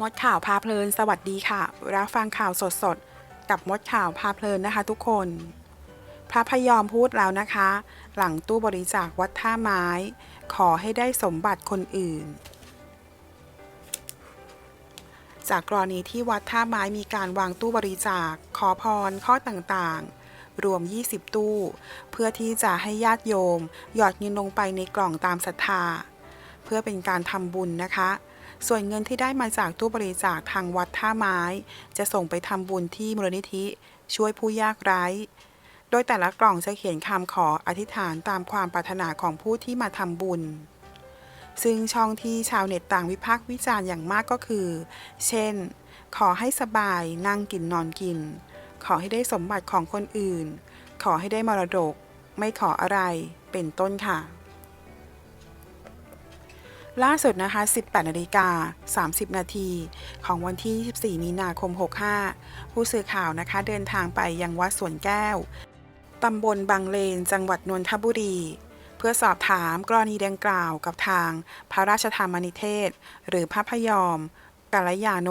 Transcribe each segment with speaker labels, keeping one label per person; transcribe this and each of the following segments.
Speaker 1: มดข่าวพาเพลิน สวัสดีค่ะ รับฟังข่าวสดๆกับมดข่าวพาเพลินนะคะ ทุกคน พระพยอมพูดแล้วนะคะ หลังตู้บริจาควัดท่าไม้ ขอให้ได้สมบัติคนอื่น จากกรณีที่วัดท่าไม้มีการวางตู้บริจาค ขอพรข้อต่างๆ รวม 20 ตู้ เพื่อที่จะให้ญาติโยม หยอดเงินลงไปในกล่องตามศรัทธา เพื่อเป็นการทำบุญนะคะ ส่วนเงินที่ได้มาจากตู้บริจาคทางวัดท่าไม้ จะส่งไปทำบุญที่มูลนิธิ ช่วยผู้ยากไร้ โดยแต่ละกล่องจะเขียนคำขออธิษฐานตามความปรารถนาของผู้ที่มาทำบุญ ซึ่งช่องที่ชาวเน็ตต่างวิพากษ์วิจารณ์อย่างมากก็คือ เช่น ขอให้สบายนั่งกินนอนกิน ขอให้ได้สมบัติของคนอื่น ขอให้ได้มรดก ไม่ขออะไร เป็นต้นค่ะ ล่าสุดนะคะ 18นาฬิกา30 นาทีของวันที่ 24 มีนาคม 65 ผู้สื่อข่าวนะคะเดินทางไปยังวัดสวนแก้ว ตำบลบางเลน จังหวัดนนทบุรี เพื่อสอบถามกรณีดังกล่าวกับทางพระราชธรรมนิเทศ หรือพระพยอมกาลยาโน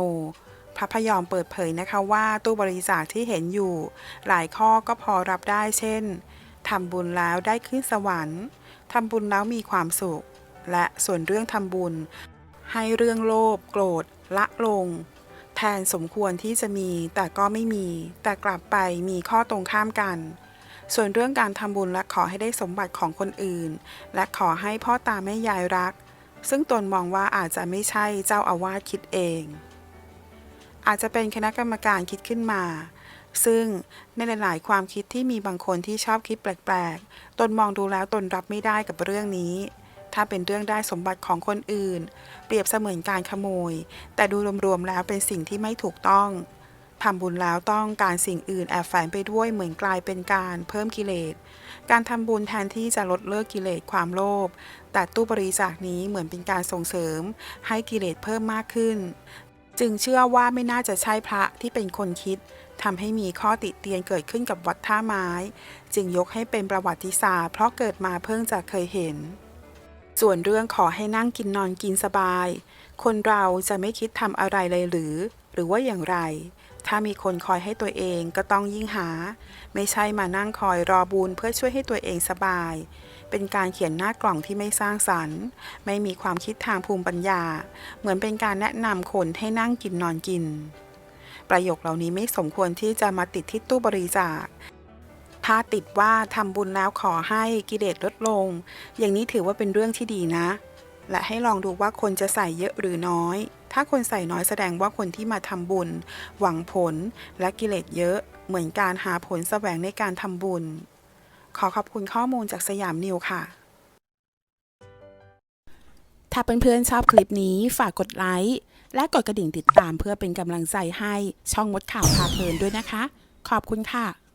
Speaker 1: พระพยอมเปิดเผยนะคะว่าตู้บริจาคที่เห็นอยู่ หลายข้อก็พอรับได้เช่นทำบุญแล้วได้ขึ้นสวรรค์ทำบุญแล้วมีความสุข และส่วนเรื่องทำบุญ ให้เรื่องโลภโกรธ ละลง แทนสมควรที่จะมีแต่ก็ไม่มี แต่กลับไปมีข้อตรงข้ามกัน ส่วนเรื่องการทำบุญและขอให้ได้สมบัติของคนอื่น และขอให้พ่อตาแม่ยายรัก ซึ่งตนมองว่าอาจจะไม่ใช่เจ้าอาวาสคิดเอง อาจจะเป็นคณะกรรมการคิดขึ้นมาซึ่งในหลาย ๆ ความคิดที่มีบางคนที่ชอบคิดแปลก ๆ ตนมองดูแล้วตนรับไม่ได้กับเรื่องนี้ ถ้าเป็นเรื่องได้สมบัติของคนอื่น เปรียบเสมือนการขโมย แต่ดูรวมๆแล้วเป็นสิ่งที่ไม่ถูกต้องทำบุญแล้วต้องการสิ่งอื่นแอบแฝงไปด้วยเหมือนกลายเป็นการเพิ่มกิเลส การทำบุญแทนที่จะลดเลิกกิเลสความโลภ แต่ตู้บริจาคนี้เหมือนเป็นการส่งเสริม ให้กิเลสเพิ่มมากขึ้น จึงเชื่อว่าไม่น่าจะใช่พระที่เป็นคนคิดทำให้มีข้อติเตียนเกิดขึ้นกับวัดท่าไม้ จึงยกให้เป็นประวัติศาสตร์เพราะเกิดมาเพิ่งจะเคยเห็น ส่วนเรื่องขอให้นั่งกินนอนกินสบาย คนเราจะไม่คิดทำอะไรเลยหรือ หรือว่าอย่างไร ถ้ามีคนคอยให้ตัวเองก็ต้องยิ่งหา ไม่ใช่มานั่งคอยรอบุญเพื่อช่วยให้ตัวเองสบาย เป็นการเขียนหน้ากล่องที่ไม่สร้างสรรค์ ไม่มีความคิดทางภูมิปัญญา เหมือนเป็นการแนะนำคนให้นั่งกินนอนกิน ประโยคเหล่านี้ไม่สมควรที่จะมาติดที่ตู้บริจาค ถ้าติดว่าทำบุญแล้วขอให้กิเลสลดลง อย่างนี้ถือว่าเป็นเรื่องที่ดีนะ และให้ลองดูว่าคนจะใส่เยอะหรือน้อย ถ้าคนใส่น้อยแสดงว่าคนที่มาทำบุญ หวังผลและกิเลสเยอะ เหมือนการหาผลแสวงในการทำบุญ ขอขอบคุณข้อมูลจากสยามนิวค่ะถ้าเพื่อนๆชอบคลิปนี้ฝากกดไลค์และกดกระดิ่งติดตามเพื่อเป็นกำลังใจให้ช่องมดข่าวพาเพลินด้วยนะคะ ขอบคุณค่ะ